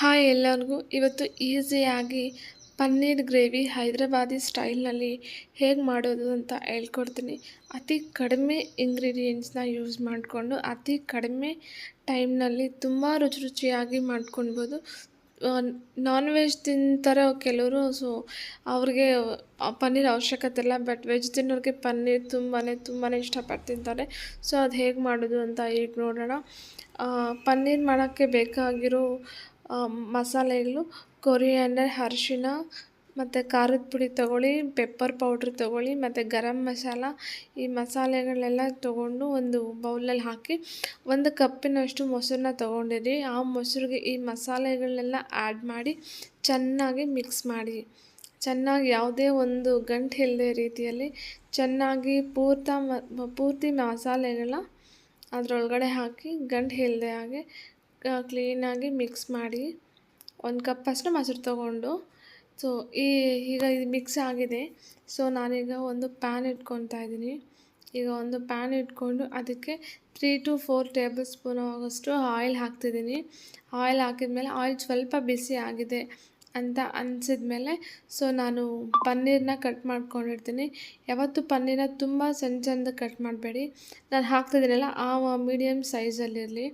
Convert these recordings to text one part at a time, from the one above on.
Hi ಎಲ್ಲರಿಗೂ. ಇವತ್ತು ಈಸಿಯಾಗಿ ಪನ್ನೀರ್ ಗ್ರೇವಿ ಹೈದ್ರಾಬಾದಿ ಸ್ಟೈಲ್ನಲ್ಲಿ ಹೇಗೆ ಮಾಡೋದು ಅಂತ ಹೇಳ್ಕೊಡ್ತೀನಿ. ಅತಿ ಕಡಿಮೆ ಇಂಗ್ರೀಡಿಯೆಂಟ್ಸ್ನ ಯೂಸ್ ಮಾಡಿಕೊಂಡು, ಅತಿ ಕಡಿಮೆ ಟೈಮ್ನಲ್ಲಿ ತುಂಬ ರುಚಿ ರುಚಿಯಾಗಿ ಮಾಡ್ಕೊಳ್ಬೋದು. ನಾನ್ ವೆಜ್ ತಿಂತಾರೆ ಕೆಲವರು, ಸೊ ಅವ್ರಿಗೆ ಪನ್ನೀರ್ ಅವಶ್ಯಕತೆ ಇಲ್ಲ. ಬಟ್ ವೆಜ್ ತಿನ್ನೋರಿಗೆ ಪನ್ನೀರ್ ತುಂಬಾ ತುಂಬಾ ಇಷ್ಟಪಟ್ಟು ತಿಂತಾರೆ. ಸೊ ಅದು ಹೇಗೆ ಮಾಡೋದು ಅಂತ ಈಗ ನೋಡೋಣ. ಪನ್ನೀರ್ ಮಾಡೋಕ್ಕೆ ಬೇಕಾಗಿರೋ ಮಸಾಲೆಗಳು ಕೊರಿಯಾಂಡರ್, ಅರಿಶಿಣ ಮತ್ತು ಖಾರದ ಪುಡಿ ತೊಗೊಳ್ಳಿ ಪೆಪ್ಪರ್ ಪೌಡ್ರ್ ತೊಗೊಳ್ಳಿ, ಮತ್ತು ಗರಂ ಮಸಾಲ, ಈ ಮಸಾಲೆಗಳೆಲ್ಲ ತೊಗೊಂಡು ಒಂದು ಬೌಲಲ್ಲಿ ಹಾಕಿ ಒಂದು ಕಪ್ಪಿನಷ್ಟು ಮೊಸರನ್ನ ತೊಗೊಂಡಿರಿ. ಆ ಮೊಸರಿಗೆ ಈ ಮಸಾಲೆಗಳನ್ನೆಲ್ಲ ಆ್ಯಡ್ ಮಾಡಿ ಚೆನ್ನಾಗಿ ಮಿಕ್ಸ್ ಮಾಡಿ. ಚೆನ್ನಾಗಿ ಯಾವುದೇ ಒಂದು ಗಂಟು ಇಲ್ಲದೆ ರೀತಿಯಲ್ಲಿ ಚೆನ್ನಾಗಿ ಪೂರ್ತ ಮ, ಪೂರ್ತಿ ಮಸಾಲೆಗಳ ಅದರೊಳಗಡೆ ಹಾಕಿ ಗಂಟು ಇಲ್ಲದೆ ಹಾಗೆ ಕ್ಲೀನಾಗಿ ಮಿಕ್ಸ್ ಮಾಡಿ ಒಂದು ಕಪ್ ಅಷ್ಟು ಮೊಸರು ತೊಗೊಂಡು. ಸೊ ಈ, ಈಗ ಇದು ಮಿಕ್ಸ್ ಆಗಿದೆ. ಸೊ ನಾನೀಗ ಒಂದು ಪ್ಯಾನ್ ಇಟ್ಕೊತಾ ಇದ್ದೀನಿ. ಈಗ ಒಂದು ಪ್ಯಾನ್ ಇಟ್ಕೊಂಡು ಅದಕ್ಕೆ three to four tablespoon ಆಗೋಷ್ಟು ಆಯಿಲ್ ಹಾಕ್ತಿದ್ದೀನಿ. ಆಯಿಲ್ ಹಾಕಿದ ಮೇಲೆ ಆಯಿಲ್ ಸ್ವಲ್ಪ ಬಿಸಿ ಆಗಿದೆ. ಅಂತ ಅನಿಸಿದ್ಮೇಲೆ ಸೊ ನಾನು ಪನ್ನೀರನ್ನ ಕಟ್ ಮಾಡ್ಕೊಂಡಿರ್ತೀನಿ. ಯಾವತ್ತು ಪನ್ನೀರನ್ನ ತುಂಬ ಸಣ್ಣ ಸಣ್ಣದು ಕಟ್ ಮಾಡಬೇಡಿ. ನಾನು ಹಾಕ್ತಿದ್ದೀನಲ್ಲ, ಆ ಮೀಡಿಯಮ್ ಸೈಜಲ್ಲಿರಲಿ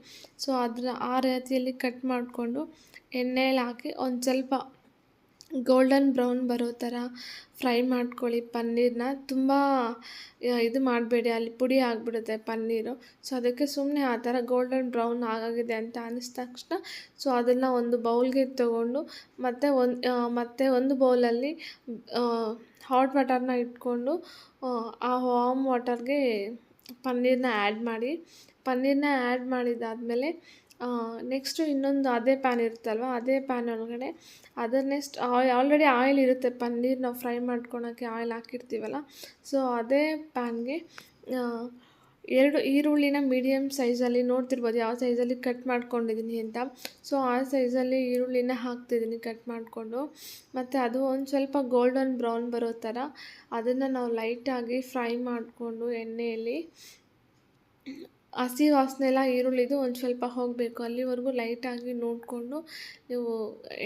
ಸೊ ಅದನ್ನ ಆ ರೀತಿಯಲ್ಲಿ ಕಟ್ ಮಾಡಿಕೊಂಡು ಎಣ್ಣೆಯಲ್ಲಿ ಹಾಕಿ ಒಂದು ಸ್ವಲ್ಪ ಗೋಲ್ಡನ್ ಬ್ರೌನ್ ಬರೋ ಥರ ಫ್ರೈ ಮಾಡ್ಕೊಳ್ಳಿ ಪನ್ನೀರನ್ನ ತುಂಬ ಇದು ಮಾಡಬೇಡಿ, ಅಲ್ಲಿ ಪುಡಿ ಆಗಿಬಿಡುತ್ತೆ ಪನ್ನೀರು. ಸೊ, ಅದಕ್ಕೆ ಸುಮ್ಮನೆ ಆ ಥರ ಗೋಲ್ಡನ್ ಬ್ರೌನ್ ಆಗಾಗಿದೆ ಅಂತ ಅನ್ನಿಸಿದ ತಕ್ಷಣ, ಸೊ, ಅದನ್ನು ಒಂದು ಬೌಲ್ಗೆ ತೊಗೊಂಡು ಮತ್ತು ಒಂದು ಮತ್ತು ಒಂದು ಬೌಲಲ್ಲಿ ಹಾಟ್ ವಾಟರ್ನ ಇಟ್ಕೊಂಡು, ಆ ವಾಮ್ ವಾಟರ್ಗೆ ಪನ್ನೀರನ್ನ ಆ್ಯಡ್ ಮಾಡಿ ಪನ್ನೀರನ್ನ ಆ್ಯಡ್ ಮಾಡಿದ್ದಾದಮೇಲೆ ನೆಕ್ಸ್ಟು ಇನ್ನೊಂದು ಅದೇ ಪ್ಯಾನ್ ಇರುತ್ತಲ್ವ, ಅದೇ ಪ್ಯಾನ್ ಒಳಗಡೆ ಅದರ ನೆಕ್ಸ್ಟ್ ಆಯ್ ಆಲ್ರೆಡಿ ಆಯಿಲ್ ಇರುತ್ತೆ, ಪನ್ನೀರ್ ನಾವು ಫ್ರೈ ಮಾಡ್ಕೊಳಕ್ಕೆ ಆಯಿಲ್ ಹಾಕಿರ್ತೀವಲ್ಲ ಸೊ ಅದೇ ಪ್ಯಾನ್ಗೆ ಎರಡು ಈರುಳ್ಳಿನ ಮೀಡಿಯಮ್ ಸೈಜಲ್ಲಿ ನೋಡ್ತಿರ್ಬೋದು, ಯಾವ ಸೈಜಲ್ಲಿ ಕಟ್ ಮಾಡ್ಕೊಂಡಿದ್ದೀನಿ ಅಂತ ಸೊ ಆ ಸೈಜಲ್ಲಿ ಈರುಳ್ಳಿನ ಹಾಕ್ತಿದ್ದೀನಿ ಕಟ್ ಮಾಡಿಕೊಂಡು, ಮತ್ತು ಅದು ಒಂದು ಸ್ವಲ್ಪ ಗೋಲ್ಡನ್ ಬ್ರೌನ್ ಬರೋ ಥರ ಅದನ್ನು ನಾವು ಲೈಟಾಗಿ ಫ್ರೈ ಮಾಡಿಕೊಂಡು ಎಣ್ಣೆಯಲ್ಲಿ ಹಸಿ ವಾಸನೆ ಎಲ್ಲ ಈರುಳ್ಳಿದು ಒಂದು ಸ್ವಲ್ಪ ಹೋಗಬೇಕು. ಅಲ್ಲಿವರೆಗೂ ಲೈಟಾಗಿ ನೋಡಿಕೊಂಡು ನೀವು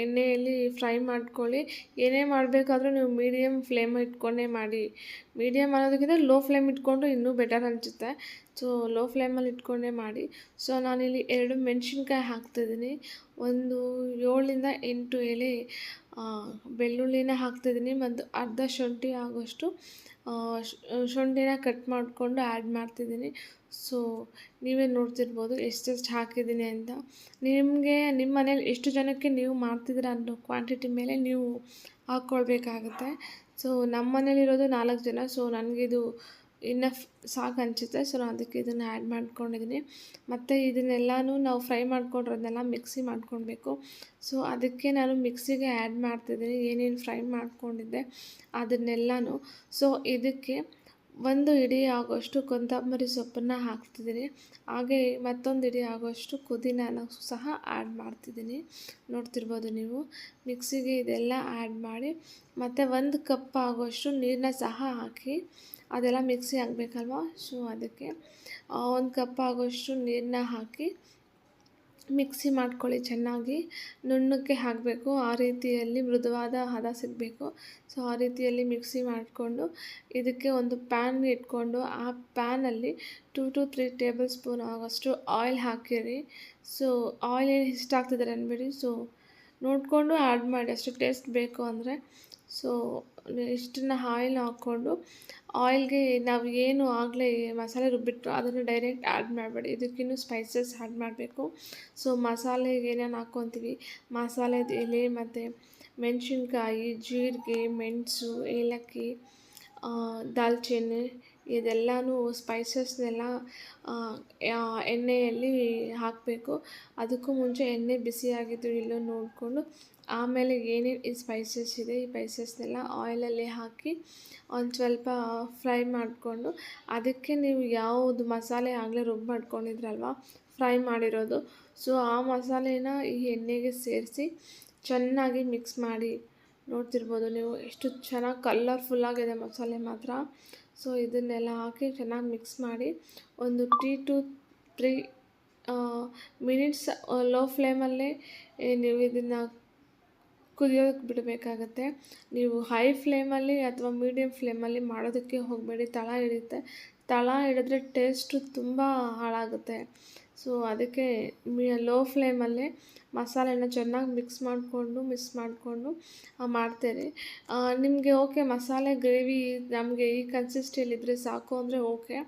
ಎಣ್ಣೆಯಲ್ಲಿ ಫ್ರೈ ಮಾಡ್ಕೊಳ್ಳಿ. ಏನೇ ಮಾಡಬೇಕಾದ್ರೂ ನೀವು ಮೀಡಿಯಮ್ ಫ್ಲೇಮ್ ಇಟ್ಕೊಂಡೇ ಮಾಡಿ. ಮೀಡಿಯಮ್ ಅನ್ನೋದಕ್ಕಿಂತ ಲೋ ಫ್ಲೇಮ್ ಇಟ್ಕೊಂಡು ಇನ್ನೂ ಬೆಟರ್ ಅನಿಸುತ್ತೆ. ಸೊ ಲೋ ಫ್ಲೇಮಲ್ಲಿ ಇಟ್ಕೊಂಡೇ ಮಾಡಿ. ಸೊ ನಾನಿಲ್ಲಿ ಎರಡು ಮೆಣಸಿನ್ಕಾಯಿ ಹಾಕ್ತಿದ್ದೀನಿ. ಒಂದು ಏಳರಿಂದ ಎಂಟು ಎಲೆ ಬೆಳ್ಳುಳ್ಳಿನ ಹಾಕ್ತಿದ್ದೀನಿ. ಮತ್ತು ಅರ್ಧ ಶುಂಠಿ ಆಗೋಷ್ಟು ಶುಂಠಿನ ಕಟ್ ಮಾಡಿಕೊಂಡು ಆ್ಯಡ್ ಮಾಡ್ತಿದ್ದೀನಿ. ಸೊ ನೀವೇ ನೋಡ್ತಿರ್ಬೋದು ಎಷ್ಟೆಷ್ಟು ಹಾಕಿದ್ದೀನಿ ಅಂತ. ನಿಮಗೆ ನಿಮ್ಮ ಮನೇಲಿ ಎಷ್ಟು ಜನಕ್ಕೆ ನೀವು ಮಾಡ್ತಿದ್ದೀರ ಅನ್ನೋ ಕ್ವಾಂಟಿಟಿ ಮೇಲೆ ನೀವು ಹಾಕ್ಕೊಳ್ಬೇಕಾಗುತ್ತೆ ಸೊ ನಮ್ಮ ಮನೇಲಿರೋದು ನಾಲ್ಕು ಜನ. ಸೊ ನನಗಿದು ಇನ್ನಫ್ ಸಾಕು ಅನಿಸುತ್ತೆ ಸೊ ನಾನು ಅದಕ್ಕೆ ಇದನ್ನು ಆ್ಯಡ್ ಮಾಡ್ಕೊಂಡಿದ್ದೀನಿ ಮತ್ತು ಇದನ್ನೆಲ್ಲನೂ ನಾವು ಫ್ರೈ ಮಾಡ್ಕೊಂಡಿರೋದನ್ನೆಲ್ಲ ಮಿಕ್ಸಿ ಮಾಡ್ಕೊಳ್ಬೇಕು. ಸೊ ಅದಕ್ಕೆ ನಾನು ಮಿಕ್ಸಿಗೆ ಆ್ಯಡ್ ಮಾಡ್ತಿದ್ದೀನಿ ಏನೇನು ಫ್ರೈ ಮಾಡ್ಕೊಂಡಿದ್ದೆ ಅದನ್ನೆಲ್ಲನೂ. ಸೊ ಇದಕ್ಕೆ ಒಂದು ಇಡಿ ಆಗೋಷ್ಟು ಕೊತ್ತಂಬರಿ ಸೊಪ್ಪನ್ನು ಹಾಕ್ತಿದ್ದೀನಿ ಹಾಗೆ ಮತ್ತೊಂದು ಇಡಿ ಆಗೋಷ್ಟು ಪುದೀನಾನ ಸಹ ಆ್ಯಡ್ ಮಾಡ್ತಿದ್ದೀನಿ ನೋಡ್ತಿರ್ಬೋದು ನೀವು. ಮಿಕ್ಸಿಗೆ ಇದೆಲ್ಲ ಆ್ಯಡ್ ಮಾಡಿ, ಮತ್ತು ಒಂದು ಕಪ್ ಆಗೋಷ್ಟು ನೀರನ್ನ ಸಹ ಹಾಕಿ ಅದೆಲ್ಲ ಮಿಕ್ಸಿ ಆಗಬೇಕಲ್ವ ಸೊ ಅದಕ್ಕೆ ಒಂದು ಕಪ್ ಆಗೋಷ್ಟು ನೀರನ್ನ ಹಾಕಿ ಮಿಕ್ಸಿ ಮಾಡ್ಕೊಳ್ಳಿ ಚೆನ್ನಾಗಿ. ನುಣ್ಣಕ್ಕೆ ಹಾಕಬೇಕು. ಆ ರೀತಿಯಲ್ಲಿ ಮೃದುವಾದ ಹದ ಸಿಗಬೇಕು. ಸೊ ಆ ರೀತಿಯಲ್ಲಿ ಮಿಕ್ಸಿ ಮಾಡಿಕೊಂಡು ಇದಕ್ಕೆ ಒಂದು ಪ್ಯಾನ್ ಇಟ್ಕೊಂಡು, ಆ ಪ್ಯಾನಲ್ಲಿ two to three tablespoon ಆಗೋಷ್ಟು ಆಯಿಲ್ ಹಾಕಿರಿ. ಸೊ ಆಯಿಲ್ ಏನು ಇಷ್ಟ ಆಗ್ತಿದ್ದಾರೆ ಅನ್ಬಿಡಿ. ಸೊ ನೋಡಿಕೊಂಡು ಆ್ಯಡ್ ಮಾಡಿ. ಅಷ್ಟು ಟೇಸ್ಟ್ ಬೇಕು ಅಂದರೆ. ಸೊ ಇಷ್ಟನ್ನು ಆಯಿಲ್ ಹಾಕ್ಕೊಂಡು ಆಯಿಲ್ಗೆ ನಾವು ಏನು ಆಗಲೇ ಮಸಾಲೆ ರುಬ್ಬಿಟ್ಟು ಅದನ್ನು ಡೈರೆಕ್ಟ್ ಆ್ಯಡ್ ಮಾಡಬೇಡಿ. ಇದಕ್ಕಿನ್ನೂ ಸ್ಪೈಸಸ್ ಆ್ಯಡ್ ಮಾಡಬೇಕು. ಸೊ ಮಸಾಲೆಗೆ ಏನೇನು ಹಾಕ್ಕೊತೀವಿ? ಮಸಾಲೆದು ಎಲೆ ಮತ್ತು ಮೆಣಸಿನ್ಕಾಯಿ, ಜೀರಿಗೆ, ಮೆಣಸು, ಏಲಕ್ಕಿ ದಾಲ್ಚಿನ್ನಿ ಇದೆಲ್ಲನೂ ಸ್ಪೈಸಸ್ನೆಲ್ಲ ಎಣ್ಣೆಯಲ್ಲಿ ಹಾಕಬೇಕು. ಅದಕ್ಕೂ ಮುಂಚೆ ಎಣ್ಣೆ ಬಿಸಿಯಾಗಿದ್ದು ಇಲ್ಲೋ ನೋಡಿಕೊಂಡು ಆಮೇಲೆ ಏನೇನು ಈ ಸ್ಪೈಸಸ್ ಇದೆ, ಈ ಸ್ಪೈಸಸ್ನೆಲ್ಲ ಆಯಿಲಲ್ಲಿ ಹಾಕಿ ಒಂದು ಸ್ವಲ್ಪ ಫ್ರೈ ಮಾಡಿಕೊಂಡು ಅದಕ್ಕೆ ನೀವು ಯಾವುದು ಮಸಾಲೆ ಆಗಲೇ ರುಬ್ಬಿ ಮಾಡ್ಕೊಂಡಿದ್ರಲ್ವ ಫ್ರೈ ಮಾಡಿರೋದು. ಸೊ ಆ ಮಸಾಲೆನ ಈ ಎಣ್ಣೆಗೆ ಸೇರಿಸಿ ಚೆನ್ನಾಗಿ ಮಿಕ್ಸ್ ಮಾಡಿ ನೋಡ್ತಿರ್ಬೋದು ನೀವು. ಎಷ್ಟು ಚೆನ್ನಾಗಿ ಕಲರ್ಫುಲ್ಲಾಗಿದೆ ಮಸಾಲೆ ಮಾತ್ರ. ಸೊ ಇದನ್ನೆಲ್ಲ ಹಾಕಿ ಚೆನ್ನಾಗಿ ಮಿಕ್ಸ್ ಮಾಡಿ ಒಂದು two to three minutes low ಫ್ಲೇಮಲ್ಲೇ ನೀವು ಇದನ್ನು ಕುದಿಯೋಕ್ಕೆ ಬಿಡಬೇಕಾಗತ್ತೆ. ನೀವು ಹೈ ಫ್ಲೇಮಲ್ಲಿ ಅಥವಾ ಮೀಡಿಯಮ್ ಫ್ಲೇಮಲ್ಲಿ ಮಾಡೋದಕ್ಕೆ ಹೋಗಬೇಡಿ. ತಳ ಹಿಡಿಯುತ್ತೆ. ತಳ ಹಿಡಿದ್ರೆ ಟೇಸ್ಟು ತುಂಬ ಹಾಳಾಗುತ್ತೆ. ಸೊ ಅದಕ್ಕೆ ಲೋ ಫ್ಲೇಮಲ್ಲೇ ಮಸಾಲೆನ ಚೆನ್ನಾಗಿ ಮಿಕ್ಸ್ ಮಾಡಿಕೊಂಡು ಮಿಕ್ಸ್ ಮಾಡಿಕೊಂಡು ಮಾಡ್ತೇನೆ. ನಿಮಗೆ ಓಕೆ ಮಸಾಲೆ ಗ್ರೇವಿ ನಮಗೆ ಈ ಕನ್ಸಿಸ್ಟಿಯಲ್ಲಿದ್ದರೆ ಸಾಕು ಅಂದರೆ ಓಕೆ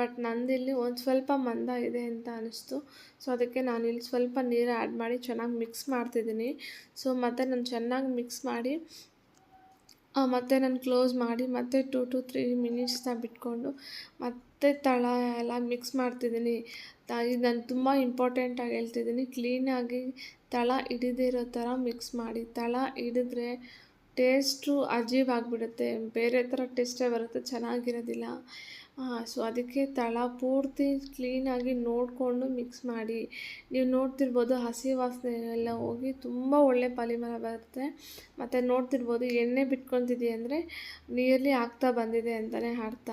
ಬಟ್ ನಂದಿಲ್ಲಿ ಒಂದು ಸ್ವಲ್ಪ ಮಂದ ಇದೆ ಅಂತ ಅನ್ನಿಸ್ತು ಸೊ ಅದಕ್ಕೆ ನಾನು ಇಲ್ಲಿ ಸ್ವಲ್ಪ ನೀರು ಆ್ಯಡ್ ಮಾಡಿ ಚೆನ್ನಾಗಿ ಮಿಕ್ಸ್ ಮಾಡ್ತಿದ್ದೀನಿ. ಸೊ ಮತ್ತು ನಾನು ಚೆನ್ನಾಗಿ ಮಿಕ್ಸ್ ಮಾಡಿ ಮತ್ತು ನಾನು ಕ್ಲೋಸ್ ಮಾಡಿ ಮತ್ತೆ ಟು ಟು ತ್ರೀ ಮಿನಿಟ್ಸ್ನ ಬಿಟ್ಕೊಂಡು ಮತ್ತೆ ತಳ ಎಲ್ಲ ಮಿಕ್ಸ್ ಮಾಡ್ತಿದ್ದೀನಿ. ತ, ಇದು ನಾನು ತುಂಬ ಇಂಪಾರ್ಟೆಂಟಾಗಿ ಹೇಳ್ತಿದ್ದೀನಿ. ಕ್ಲೀನಾಗಿ ತಳ ಹಿಡಿದೇ ಇರೋ ಥರ ಮಿಕ್ಸ್ ಮಾಡಿ. ತಳ ಹಿಡಿದ್ರೆ ಟೇಸ್ಟು ಅಜೀವ್ ಆಗಿಬಿಡುತ್ತೆ. ಬೇರೆ ಥರ ಟೇಸ್ಟೇ ಬರುತ್ತೆ. ಚೆನ್ನಾಗಿರೋದಿಲ್ಲ. ಸೊ ಅದಕ್ಕೆ ತಳ ಪೂರ್ತಿ ಕ್ಲೀನಾಗಿ ನೋಡಿಕೊಂಡು ಮಿಕ್ಸ್ ಮಾಡಿ. ನೀವು ನೋಡ್ತಿರ್ಬೋದು ಹಸಿ ವಾಸನೆ ಎಲ್ಲ ಹೋಗಿ ತುಂಬ ಒಳ್ಳೆ ಪಾಲಿಮರ ಬರುತ್ತೆ. ಮತ್ತು ನೋಡ್ತಿರ್ಬೋದು ಎಣ್ಣೆ ಬಿಟ್ಕೊತಿದೆ ಅಂದರೆ ನಿಯರ್ಲಿ ಆಗ್ತಾ ಬಂದಿದೆ ಅಂತಲೇ ಅರ್ಥ.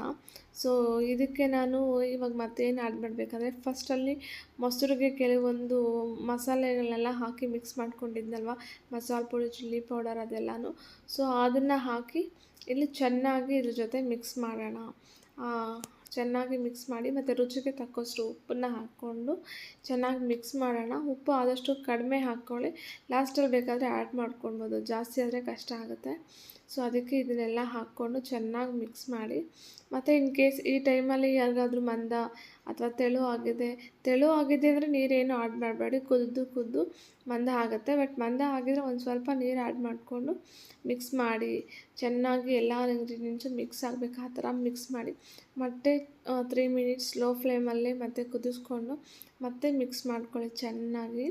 ಸೊ ಇದಕ್ಕೆ ನಾನು ಇವಾಗ ಮತ್ತೇನು ಆ್ಯಡ್ ಮಾಡಬೇಕಂದ್ರೆ ಫಸ್ಟಲ್ಲಿ ಮೊಸರಿಗೆ ಕೆಲವೊಂದು ಮಸಾಲೆಗಳನ್ನೆಲ್ಲ ಹಾಕಿ ಮಿಕ್ಸ್ ಮಾಡ್ಕೊಂಡಿದ್ನಲ್ವ? ಮಸಾಲೆ ಪುಡಿ ಚಿಲ್ಲಿ ಪೌಡರ್ ಅದೆಲ್ಲನೂ. ಸೊ ಅದನ್ನು ಹಾಕಿ ಇಲ್ಲಿ ಚೆನ್ನಾಗಿ ಇದ್ರ ಜೊತೆ ಮಿಕ್ಸ್ ಮಾಡೋಣ. ಚೆನ್ನಾಗಿ ಮಿಕ್ಸ್ ಮಾಡಿ ಮತ್ತು ರುಚಿಗೆ ತಕ್ಕಷ್ಟು ಉಪ್ಪನ್ನು ಹಾಕ್ಕೊಂಡು ಚೆನ್ನಾಗಿ ಮಿಕ್ಸ್ ಮಾಡೋಣ. ಉಪ್ಪು ಆದಷ್ಟು ಕಡಿಮೆ ಹಾಕ್ಕೊಳ್ಳಿ. ಲಾಸ್ಟಲ್ಲಿ ಬೇಕಾದರೆ ಆ್ಯಡ್ ಮಾಡ್ಕೊಳ್ಬೋದು. ಜಾಸ್ತಿ ಆದರೆ ಕಷ್ಟ ಆಗುತ್ತೆ. ಸೊ ಅದಕ್ಕೆ ಇದನ್ನೆಲ್ಲ ಹಾಕ್ಕೊಂಡು ಚೆನ್ನಾಗಿ ಮಿಕ್ಸ್ ಮಾಡಿ. ಮತ್ತು ಇನ್ ಕೇಸ್ ಈ ಟೈಮಲ್ಲಿ ಯಾರಿಗಾದ್ರೂ ಮಂದ ಅಥವಾ ತೆಳು ಆಗಿದೆ ತೆಳು ಆಗಿದೆ ಅಂದರೆ ನೀರೇನು ಆ್ಯಡ್ ಮಾಡಬೇಡಿ, ಕುದ್ದು ಕುದ್ದು ಮಂದ ಆಗುತ್ತೆ. ಬಟ್ ಮಂದ ಆಗಿದ್ರೆ ಒಂದು ಸ್ವಲ್ಪ ನೀರು ಆ್ಯಡ್ ಮಾಡಿಕೊಂಡು ಮಿಕ್ಸ್ ಮಾಡಿ. ಚೆನ್ನಾಗಿ ಎಲ್ಲ ಇಂಗ್ರೀಡಿಯೆಂಟ್ಸು ಮಿಕ್ಸ್ ಆಗಬೇಕು, ಆ ಥರ ಮಿಕ್ಸ್ ಮಾಡಿ. ಮತ್ತೆ ತ್ರೀ ಮಿನಿಟ್ಸ್ ಲೋ ಫ್ಲೇಮಲ್ಲಿ ಮತ್ತೆ ಕುದಿಸ್ಕೊಂಡು ಮತ್ತೆ ಮಿಕ್ಸ್ ಮಾಡ್ಕೊಳ್ಳಿ ಚೆನ್ನಾಗಿ.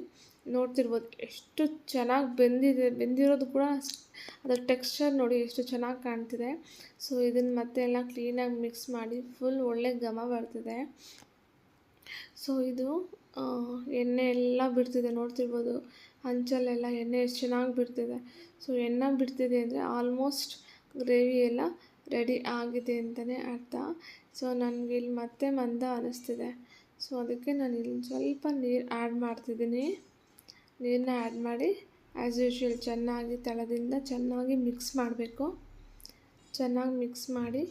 ನೋಡ್ತಿರ್ಬೋದು. ಎಷ್ಟು ಚೆನ್ನಾಗಿ ಬೆಂದಿದೆ, ಬೆಂದಿರೋದು ಕೂಡ ಅದರ ಟೆಕ್ಸ್ಚರ್ ನೋಡಿ ಎಷ್ಟು ಚೆನ್ನಾಗಿ ಕಾಣ್ತಿದೆ. ಸೊ ಇದನ್ನು ಮತ್ತೆ ಎಲ್ಲ ಕ್ಲೀನಾಗಿ ಮಿಕ್ಸ್ ಮಾಡಿ ಫುಲ್ ಒಳ್ಳೆ ಘಮ ಬರ್ತಿದೆ. ಸೊ ಇದು ಎಣ್ಣೆ ಎಲ್ಲ ಬಿಡ್ತಿದೆ ನೋಡ್ತಿರ್ಬೋದು. ಹಂಚಲ್ಲೆಲ್ಲ ಎಣ್ಣೆ ಎಷ್ಟು ಚೆನ್ನಾಗಿ ಬಿಡ್ತಿದೆ. ಸೊ ಎಣ್ಣೆ ಬಿಡ್ತಿದೆ ಅಂದರೆ ಆಲ್ಮೋಸ್ಟ್ ಗ್ರೇವಿ ಎಲ್ಲ ರೆಡಿ ಆಗಿದೆ ಅಂತಲೇ ಅರ್ಥ. ಸೊ ನನಗೆ ಇಲ್ಲಿ ಮತ್ತೆ ಮಂದ ಅನ್ನಿಸ್ತಿದೆ ಸೊ ಅದಕ್ಕೆ ನಾನು ಇಲ್ಲಿ ಸ್ವಲ್ಪ ನೀರು ಆ್ಯಡ್ ಮಾಡ್ತಿದ್ದೀನಿ. ನೀರನ್ನ ಆ್ಯಡ್ ಮಾಡಿ ಆ್ಯಸ್ ಯೂಶ್ವಲ್ ಚೆನ್ನಾಗಿ ತಳದಿಂದ ಚೆನ್ನಾಗಿ ಮಿಕ್ಸ್ ಮಾಡಬೇಕು. ಚೆನ್ನಾಗಿ ಮಿಕ್ಸ್ ಮಾಡಿ.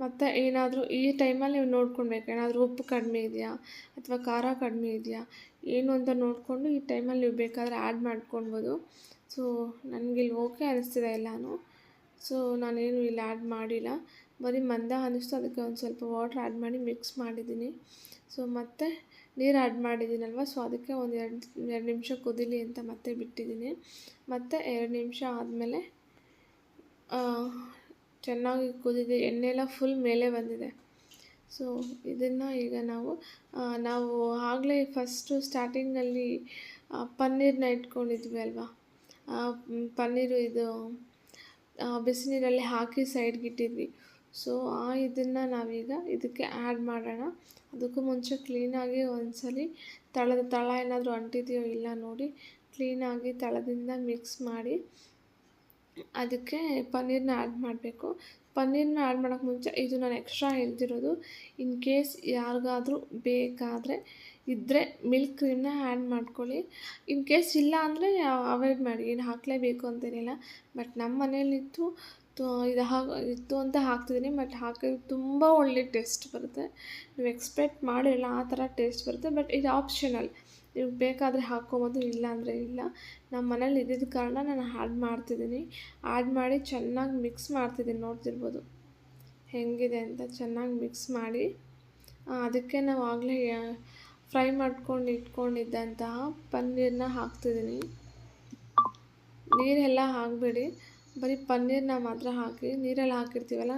ಮತ್ತು ಏನಾದರೂ ಈ ಟೈಮಲ್ಲಿ ನೀವು ನೋಡ್ಕೊಳ್ಬೇಕು. ಏನಾದರೂ ಉಪ್ಪು ಕಡಿಮೆ ಇದೆಯಾ? ಅಥವಾ ಖಾರ ಕಡಿಮೆ ಇದೆಯಾ? ಏನು ಅಂತ ನೋಡಿಕೊಂಡು ಈ ಟೈಮಲ್ಲಿ ನೀವು ಬೇಕಾದರೆ ಆ್ಯಡ್ ಮಾಡ್ಕೊಳ್ಬೋದು. ಸೊ ನನಗಿಲ್ಲಿ ಓಕೆ ಅನ್ನಿಸ್ತಿದೆ ಎಲ್ಲನೂ. ಸೊ ನಾನೇನು ಇಲ್ಲಿ ಆ್ಯಡ್ ಮಾಡಿಲ್ಲ. ಬರೀ ಮಂದ ಅನ್ನಿಸ್ತು. ಅದಕ್ಕೆ ಒಂದು ಸ್ವಲ್ಪ ವಾಟ್ರ್ ಆ್ಯಡ್ ಮಾಡಿ ಮಿಕ್ಸ್ ಮಾಡಿದ್ದೀನಿ. ಸೊ ಮತ್ತು ನೀರು ಆ್ಯಡ್ ಮಾಡಿದ್ದೀನಲ್ವ? ಸೊ ಅದಕ್ಕೆ ಒಂದು ಎರಡು ಎರಡು ನಿಮಿಷ ಕುದೀಲಿ ಅಂತ ಮತ್ತೆ ಬಿಟ್ಟಿದ್ದೀನಿ. ಮತ್ತು ಎರಡು ನಿಮಿಷ ಆದಮೇಲೆ ಚೆನ್ನಾಗಿ ಕುದಿದೆ ಎಣ್ಣೆ ಎಲ್ಲ ಫುಲ್ ಮೇಲೆ ಬಂದಿದೆ. ಸೊ ಇದನ್ನು ಈಗ ನಾವು ನಾವು ಆಗಲೇ ಫಸ್ಟು ಸ್ಟಾರ್ಟಿಂಗಲ್ಲಿ ಪನ್ನೀರನ್ನ ಇಟ್ಕೊಂಡಿದ್ವಿ ಅಲ್ವಾ? ಪನ್ನೀರು ಇದು ಬಿಸಿನೀರಲ್ಲಿ ಹಾಕಿ ಸೈಡ್ಗೆ ಇಟ್ಟಿದ್ವಿ. ಸೊ ಆ ಇದನ್ನು ನಾವೀಗ ಇದಕ್ಕೆ ಆ್ಯಡ್ ಮಾಡೋಣ. ಅದಕ್ಕೂ ಮುಂಚೆ ಕ್ಲೀನಾಗಿ ಒಂದ್ಸಲಿ ತಳದ, ತಳ ಏನಾದರೂ ಅಂಟಿದೆಯೋ ಇಲ್ಲ ನೋಡಿ ಕ್ಲೀನಾಗಿ ತಳದಿಂದ ಮಿಕ್ಸ್ ಮಾಡಿ ಅದಕ್ಕೆ ಪನ್ನೀರನ್ನ ಆ್ಯಡ್ ಮಾಡಬೇಕು. ಪನ್ನೀರನ್ನ ಆ್ಯಡ್ ಮಾಡೋಕೆ ಮುಂಚೆ ಇದು ನಾನು ಎಕ್ಸ್ಟ್ರಾ ಹೇಳ್ತಿರೋದು ಇನ್ ಕೇಸ್ ಯಾರಿಗಾದರೂ ಬೇಕಾದರೆ ಇದ್ದರೆ ಮಿಲ್ಕ್ ಕ್ರೀಮ್ನ ಆ್ಯಡ್ ಮಾಡ್ಕೊಳ್ಳಿ. ಇನ್ ಕೇಸ್ ಇಲ್ಲ ಅಂದರೆ ಅವಾಯ್ಡ್ ಮಾಡಿ, ಏನು ಹಾಕಲೇಬೇಕು ಅಂತೇನಿಲ್ಲ. ಬಟ್ ನಮ್ಮ ಮನೇಲಿತ್ತು ಇದು ಹಾಗೆ ಇತ್ತು ಅಂತ ಹಾಕ್ತಿದ್ದೀನಿ ಬಟ್ ಹಾಕಿದ್ರೆ ತುಂಬ ಒಳ್ಳೆ ಟೇಸ್ಟ್ ಬರುತ್ತೆ. ನೀವು ಎಕ್ಸ್ಪೆಕ್ಟ್ ಮಾಡಿರಲ್ಲ ಆ ಥರ ಟೇಸ್ಟ್ ಬರುತ್ತೆ ಬಟ್ ಇದು ಆಪ್ಷನಲ್ ನೀವು ಬೇಕಾದರೆ ಹಾಕ್ಕೊಬೋದು ಇಲ್ಲ ಅಂದರೆ ಇಲ್ಲ. ನಮ್ಮ ಮನೇಲಿ ಇದ್ದಿದ್ದ ಕಾರಣ ನಾನು ಆ್ಯಡ್ ಮಾಡ್ತಿದ್ದೀನಿ ಆ್ಯಡ್ ಮಾಡಿ ಚೆನ್ನಾಗಿ ಮಿಕ್ಸ್ ಮಾಡ್ತಿದ್ದೀನಿ ನೋಡ್ತಿರ್ಬೋದು. ಹೆಂಗಿದೆ ಅಂತ ಚೆನ್ನಾಗಿ ಮಿಕ್ಸ್ ಮಾಡಿ. ಅದಕ್ಕೆ ನಾವು ಆಗಲೇ ಫ್ರೈ ಮಾಡ್ಕೊಂಡು ಇಟ್ಕೊಂಡಿದ್ದಂತಹ ಪನ್ನೀರನ್ನ ಹಾಕ್ತಿದ್ದೀನಿ ನೀರೆಲ್ಲ ಹಾಕಬೇಡಿ. ಬರೀ ಪನ್ನೀರನ್ನ ಮಾತ್ರ ಹಾಕಿ, ನೀರಲ್ಲಿ ಹಾಕಿರ್ತೀವಲ್ಲ,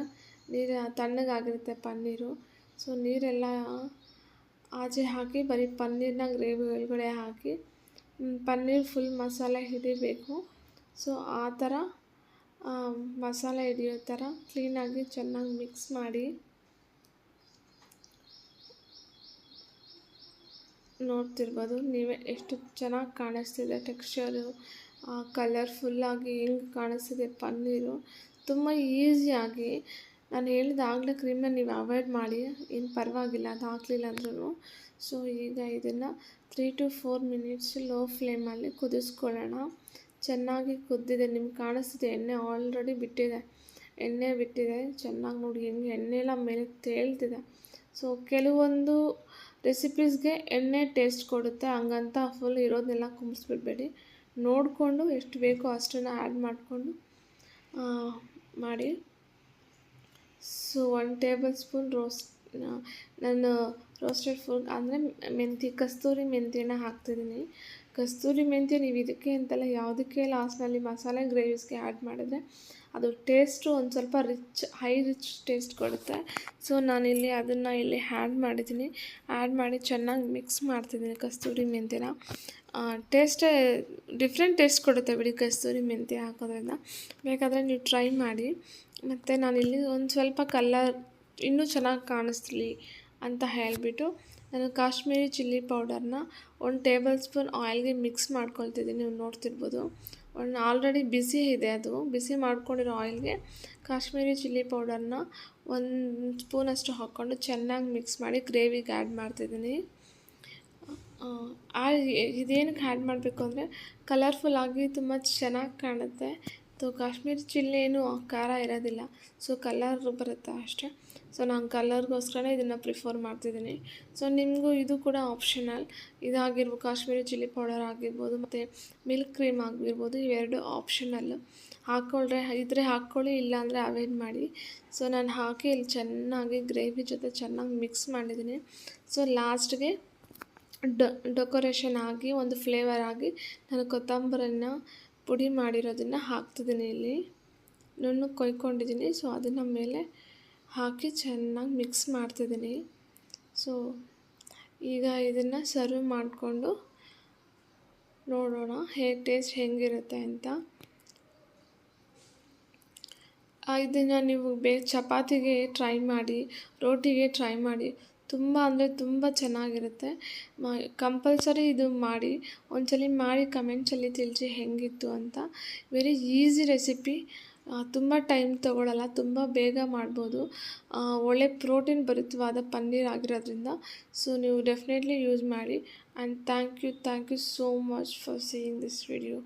ನೀರು ತಣ್ಣಗಾಗಿರುತ್ತೆ ಪನ್ನೀರು. ಸೊ ನೀರೆಲ್ಲ ಆಚೆ ಹಾಕಿ, ಬರೀ ಪನ್ನೀರನ್ನ ಗ್ರೇವಿ ಒಳಗಡೆ ಹಾಕಿ ಪನ್ನೀರ್ ಫುಲ್ ಮಸಾಲೆ ಹಿಡಿಬೇಕು. ಸೊ ಆ ಥರ ಮಸಾಲೆ ಹಿಡಿಯೋ ಥರ ಕ್ಲೀನಾಗಿ ಚೆನ್ನಾಗಿ ಮಿಕ್ಸ್ ಮಾಡಿ. ನೋಡ್ತಿರ್ಬೋದು, ನೀವೇ ಎಷ್ಟು ಚೆನ್ನಾಗಿ ಕಾಣಿಸ್ತಿದೆ ಟೆಕ್ಸ್ಚರು ಕಲರ್ಫುಲ್ಲಾಗಿ ಹೆಂಗೆ ಕಾಣಿಸ್ತಿದೆ ಪನ್ನೀರು. ತುಂಬ ಈಸಿಯಾಗಿ ನಾನು ಹೇಳಿದಾಗಲೇ ಕ್ರೀಮ್ನ ನೀವು ಅವಾಯ್ಡ್ ಮಾಡಿ. ಏನು ಪರವಾಗಿಲ್ಲ, ಅದು ಹಾಕಲಿಲ್ಲ ಅಂದ್ರೂ ಸೊ ಈಗ ಇದನ್ನು three to four minutes low ಫ್ಲೇಮಲ್ಲಿ ಕುದಿಸ್ಕೊಳ್ಳೋಣ. ಚೆನ್ನಾಗಿ ಕುದ್ದಿದೆ ನಿಮ್ಗೆ ಕಾಣಿಸ್ತಿದೆ, ಎಣ್ಣೆ ಆಲ್ರೆಡಿ ಬಿಟ್ಟಿದೆ. ಎಣ್ಣೆ ಬಿಟ್ಟಿದೆ, ಚೆನ್ನಾಗಿ ನೋಡಿ ಹೆಂಗೆ ಎಣ್ಣೆ ಎಲ್ಲ ಮೇಲೆ ತೇಳ್ತಿದೆ ಸೊ ಕೆಲವೊಂದು ರೆಸಿಪೀಸ್ಗೆ ಎಣ್ಣೆ ಟೇಸ್ಟ್ ಕೊಡುತ್ತೆ, ಹಂಗಂತ ಫುಲ್ ಇರೋದನ್ನೆಲ್ಲ ಕುಂಬಿಸ್ಬಿಡ್ಬೇಡಿ ನೋಡಿಕೊಂಡು ಎಷ್ಟು ಬೇಕೋ ಅಷ್ಟನ್ನು ಆ್ಯಡ್ ಮಾಡಿಕೊಂಡು ಮಾಡಿ. So one tablespoon roast ನಾನು ರೋಸ್ಟೆಡ್ ಫುಡ್ ಅಂದರೆ ಮೆಂತಿ ಕಸ್ತೂರಿ ಮೆಂತ್ಯನ ಹಾಕ್ತಿದ್ದೀನಿ. ಕಸ್ತೂರಿ ಮೆಂತ್ಯ ನೀವು ಇದಕ್ಕೆ ಅಂತಲ್ಲ ಯಾವುದಕ್ಕೆ ಲಾಸ್ಟ್ನಲ್ಲಿ ಮಸಾಲೆ ಗ್ರೇವೀಸ್ಗೆ ಆ್ಯಡ್ ಮಾಡಿದ್ರೆ ಅದು ಟೇಸ್ಟು ಒಂದು ಸ್ವಲ್ಪ ರಿಚ್ ಹೈ ರಿಚ್ ಟೇಸ್ಟ್ ಕೊಡುತ್ತೆ. ಸೊ ನಾನಿಲ್ಲಿ ಅದನ್ನು ಇಲ್ಲಿ ಆ್ಯಡ್ ಮಾಡಿದ್ದೀನಿ. ಆ್ಯಡ್ ಮಾಡಿ ಚೆನ್ನಾಗಿ ಮಿಕ್ಸ್ ಮಾಡ್ತಿದ್ದೀನಿ ಕಸ್ತೂರಿ ಮೆಂತ್ಯನ. ಟೇಸ್ಟೇ ಡಿಫ್ರೆಂಟ್ ಟೇಸ್ಟ್ ಕೊಡುತ್ತೆ ಬಿಡಿ ಕಸ್ತೂರಿ ಮೆಂತ್ಯ ಹಾಕೋದ್ರಿಂದ. ಬೇಕಾದರೆ ನೀವು ಟ್ರೈ ಮಾಡಿ. ಮತ್ತು ನಾನಿಲ್ಲಿ ಒಂದು ಸ್ವಲ್ಪ ಕಲ್ಲರ್ ಇನ್ನೂ ಚೆನ್ನಾಗಿ ಕಾಣಿಸ್ಲಿ ಅಂತ ಹೇಳಿಬಿಟ್ಟು ನಾನು ಕಾಶ್ಮೀರಿ ಚಿಲ್ಲಿ ಪೌಡರ್ನ ಒಂದು ಟೇಬಲ್ ಸ್ಪೂನ್ ಆಯಿಲ್ಗೆ ಮಿಕ್ಸ್ ಮಾಡ್ಕೊಳ್ತಿದ್ದೀನಿ. ನೀವು ನೋಡ್ತಿರ್ಬೋದು. ಆಲ್ರೆಡಿ ಬಿಸಿ ಇದೆ ಅದು. ಬಿಸಿ ಮಾಡ್ಕೊಂಡಿರೋ ಆಯಿಲ್ಗೆ ಕಾಶ್ಮೀರಿ ಚಿಲ್ಲಿ ಪೌಡರ್ನ ಒಂದು ಸ್ಪೂನಷ್ಟು ಹಾಕ್ಕೊಂಡು ಚೆನ್ನಾಗಿ ಮಿಕ್ಸ್ ಮಾಡಿ ಗ್ರೇವಿಗೆ ಆ್ಯಡ್ ಮಾಡ್ತಿದ್ದೀನಿ. ಆ ಇದೇನಕ್ಕೆ ಆ್ಯಡ್ ಮಾಡಬೇಕು ಅಂದರೆ ಕಲರ್ಫುಲ್ಲಾಗಿ ತುಂಬ ಚೆನ್ನಾಗಿ ಕಾಣುತ್ತೆ. ಸೊ ಕಾಶ್ಮೀರಿ ಚಿಲ್ಲಿ ಏನು ಖಾರ ಇರೋದಿಲ್ಲ. ಸೊ ಕಲರ್ ಬರುತ್ತೆ ಅಷ್ಟೇ. ಸೊ ನಾನು ಕಲರ್ಗೋಸ್ಕರನೇ ಇದನ್ನು ಪ್ರಿಫರ್ ಮಾಡ್ತಿದ್ದೀನಿ. ಸೊ ನಿಮಗೂ ಇದು ಕೂಡ ಆಪ್ಷನಲ್. ಇದಾಗಿರ್ಬೋದು ಕಾಶ್ಮೀರಿ ಚಿಲ್ಲಿ ಪೌಡರ್ ಆಗಿರ್ಬೋದು ಮತ್ತು ಮಿಲ್ಕ್ ಕ್ರೀಮ್ ಆಗಿರ್ಬೋದು ಇವೆರಡು ಆಪ್ಷನಲ್ಲು ಹಾಕ್ಕೊಳ್ರೆ ಇದ್ರೆ ಹಾಕ್ಕೊಳ್ಳಿ, ಇಲ್ಲಾಂದರೆ ಅವಾಯ್ಡ್ ಮಾಡಿ. ಸೊ ನಾನು ಹಾಕಿ ಇಲ್ಲಿ ಚೆನ್ನಾಗಿ ಗ್ರೇವಿ ಜೊತೆ ಚೆನ್ನಾಗಿ ಮಿಕ್ಸ್ ಮಾಡಿದ್ದೀನಿ. ಸೊ ಲಾಸ್ಟ್ಗೆ ಡೆಕೋರೇಷನ್ ಆಗಿ, ಒಂದು ಫ್ಲೇವರ್ ಆಗಿ ನಾನು ಕೊತ್ತಂಬರನ್ನು ಪುಡಿ ಮಾಡಿರೋದನ್ನು ಹಾಕ್ತಿದ್ದೀನಿ ಇಲ್ಲಿ. ನುಣ್ಣು ಕೊಯ್ಕೊಂಡಿದ್ದೀನಿ. ಸೊ ಅದನ್ನು ಮೇಲೆ ಹಾಕಿ ಚೆನ್ನಾಗಿ ಮಿಕ್ಸ್ ಮಾಡ್ತಿದ್ದೀನಿ. ಸೊ ಈಗ ಇದನ್ನು ಸರ್ವ್ ಮಾಡಿಕೊಂಡು ನೋಡೋಣ ಹೇಗೆ ಟೇಸ್ಟ್ ಹೆಂಗಿರುತ್ತೆ ಅಂತ. ಇದನ್ನು ನೀವು ಬೇ, ಚಪಾತಿಗೆ ಟ್ರೈ ಮಾಡಿ, ರೋಟಿಗೆ ಟ್ರೈ ಮಾಡಿ, ತುಂಬ ಅಂದರೆ ತುಂಬ ಚೆನ್ನಾಗಿರುತ್ತೆ. ಮ ಕಂಪಲ್ಸರಿ ಇದು ಮಾಡಿ, ಒಂದ್ಸಲ ಮಾಡಿ ಕಮೆಂಟ್ಸಲ್ಲಿ ತಿಳಿಸಿ ಹೆಂಗಿತ್ತು ಅಂತ. ವೆರಿ ಈಸಿ ರೆಸಿಪಿ ತುಂಬ ಟೈಮ್ ತೊಗೊಳ್ಳಲ್ಲ ತುಂಬ ಬೇಗ ಮಾಡ್ಬೋದು. ಒಳ್ಳೆ ಪ್ರೋಟೀನ್ ಭರಿತವಾದ ಪನ್ನೀರ್ ಆಗಿರೋದ್ರಿಂದ. ಸೊ ನೀವು ಡೆಫಿನೆಟ್ಲಿ ಯೂಸ್ ಮಾಡಿ. And thank you thank you so much for seeing this video